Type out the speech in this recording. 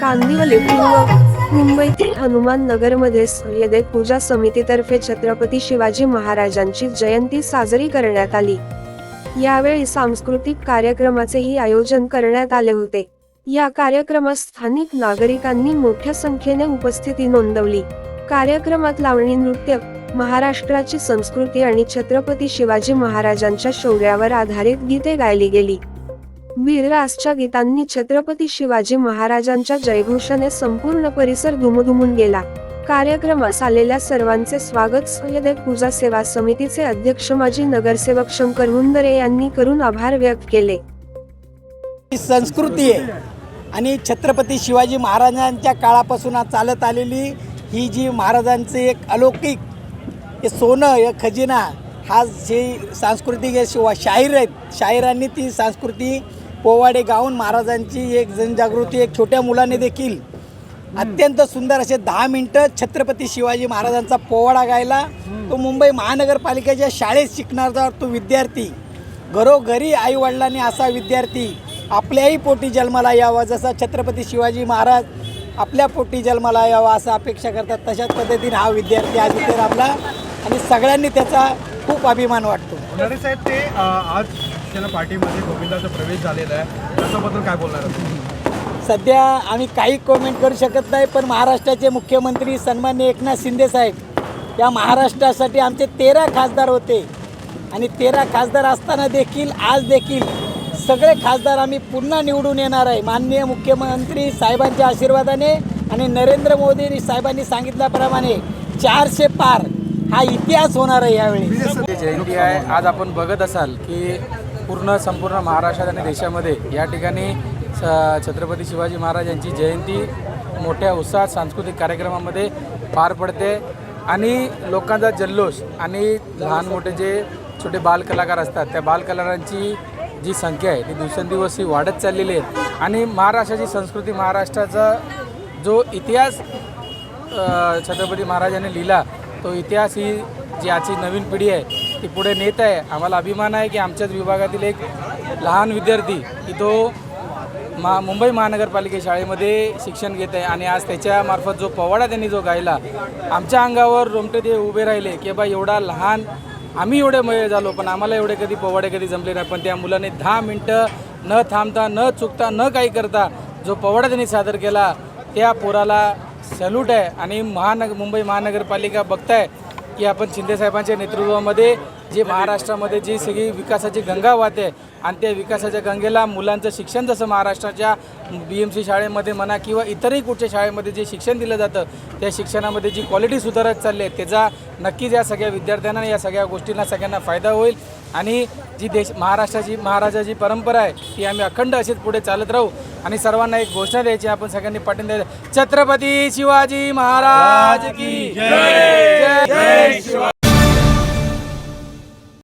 कांदिवली पूर्व मुंबईतील हनुमान नगरमध्ये सूर्यदेव पूजा समितीतर्फे छत्रपती शिवाजी महाराजांची जयंती साजरी करण्यात आली. यावेळी सांस्कृतिक कार्यक्रमाचेही आयोजन करण्यात आले होते. या कार्यक्रमात स्थानिक नागरिकांनी मोठ्या संख्येने उपस्थिती नोंदवली. कार्यक्रमात लावणी नृत्य महाराष्ट्राची संस्कृती आणि छत्रपती शिवाजी महाराजांच्या शौर्यावर आधारित गीते गायली गेली. वीररासच्या गीतांनी छत्रपती शिवाजी महाराजांच्या जयघोषाने संपूर्ण परिसर धुमधुमून गेला. कार्यक्रमास आलेल्या सर्वांचे स्वागत. सूर्योदय पूजा सेवा समितीचे अध्यक्ष माजी नगरसेवक शंकर हुंदरे यांनी करून आभार व्यक्त केले. ही संस्कृती आहे आणि छत्रपती शिवाजी महाराजांच्या काळापासून चालत आलेली ही जी महाराजांचे एक अलौकिक हे सोनं हे खजिना हा जे सांस्कृतिक हे शिवा शाहीर आहेत शाहिरांनी ती संस्कृती पोवाडे गाऊन महाराजांची एक जनजागृती एक छोट्या मुलाने देखील अत्यंत सुंदर असे दहा मिनटं छत्रपती शिवाजी महाराजांचा पोवाडा गायला. तो मुंबई महानगरपालिकेच्या शाळेत शिकणारा तो विद्यार्थी. घरोघरी आईवडिलांनी असा विद्यार्थी आपल्याही पोटी जन्माला यावा जसा छत्रपती शिवाजी महाराज आपल्या पोटी जन्माला यावा असं अपेक्षा करतात तशाच पद्धतीने हा विद्यार्थी आज इथे राबला. आणि सगळ्यांनी त्याचा खूप अभिमान वाटतो. उन्हाळे साहेब ते अ, आज शिवसेना पार्टीमध्ये गोविंदाचा प्रवेश झालेला आहे. त्याच्याबद्दल काय बोलणार आहात? सध्या आम्ही काही कमेंट करू शकत नाही पण महाराष्ट्राचे मुख्यमंत्री सन्मान्य एकनाथ शिंदे साहेब या महाराष्ट्रासाठी आमचे तेरा खासदार होते. आणि तेरा खासदार असताना देखील आज देखील सगळे खासदार आम्ही पुन्हा निवडून येणार आहे. माननीय मुख्यमंत्री साहेबांच्या आशीर्वादाने आणि नरेंद्र मोदी साहेबांनी सांगितल्याप्रमाणे चारशे पार हा इतिहास होणार आहे यावेळी. जयंती आहे आज आपण बघत असाल की पूर्ण संपूर्ण महाराष्ट्रात आणि देशामध्ये या ठिकाणी स- छत्रपती शिवाजी महाराज यांची जयंती मोठ्या उत्साहात सांस्कृतिक कार्यक्रमामध्ये पार पडते. आणि लोकांचा जल्लोष आणि लहान मोठे जे छोटे बालकलाकार असतात त्या बालकलाकारांची जी संख्या आहे ती दिवसेंदिवस ही वाढत चाललेली आहे. आणि महाराष्ट्राची संस्कृती महाराष्ट्राचा जो इतिहास छत्रपती महाराजांनी लिहिला तो इतिहास ही जी आजची नवीन पिढी आहे ती पुढे नेत आहे. आम्हाला अभिमान आहे की आमच्याच विभागातील एक लहान विद्यार्थी की तो मा मुंबई महानगरपालिके शाळेमध्ये शिक्षण घेत आहे आणि आज त्याच्यामार्फत जो पोवाडा त्यांनी जो गायला आमच्या अंगावर रोमटे ते उभे राहिले की बा एवढा लहान आम्ही एवढे मय झालो पण आम्हाला एवढे कधी पोवाडे कधी जमले नाही. पण त्या मुलाने दहा मिनटं न थांबता न चुकता न काही करता जो पोवाडा त्यांनी सादर केला त्या पोराला सॅल्यूट आहे. आणि महानग मुंबई महानगरपालिका बघताय की आपण शिंदेसाहेबांच्या नेतृत्वामध्ये जे महाराष्ट्रामध्ये जी सगळी विकासाची गंगा वाहते आणि त्या विकासाच्या गंगेला मुलांचं शिक्षण जसं महाराष्ट्राच्या बी एम सी शाळेमध्ये म्हणा किंवा इतरही कुठच्या शाळेमध्ये जे शिक्षण दिलं जातं त्या शिक्षणामध्ये जी क्वालिटी सुधारत चालली आहे त्याचा नक्कीच या सगळ्या विद्यार्थ्यांना या सगळ्या गोष्टींना सगळ्यांना फायदा होईल. आणि जी देश महाराष्ट्राची महाराजाची परंपरा आहे ती आम्ही अखंड अशीच पुढे चालत राहू. आणि सर्वांना एक घोषणा द्यायची आपण सगळ्यांनी पाठवून द्यायचं. छत्रपती शिवाजी महाराज की जय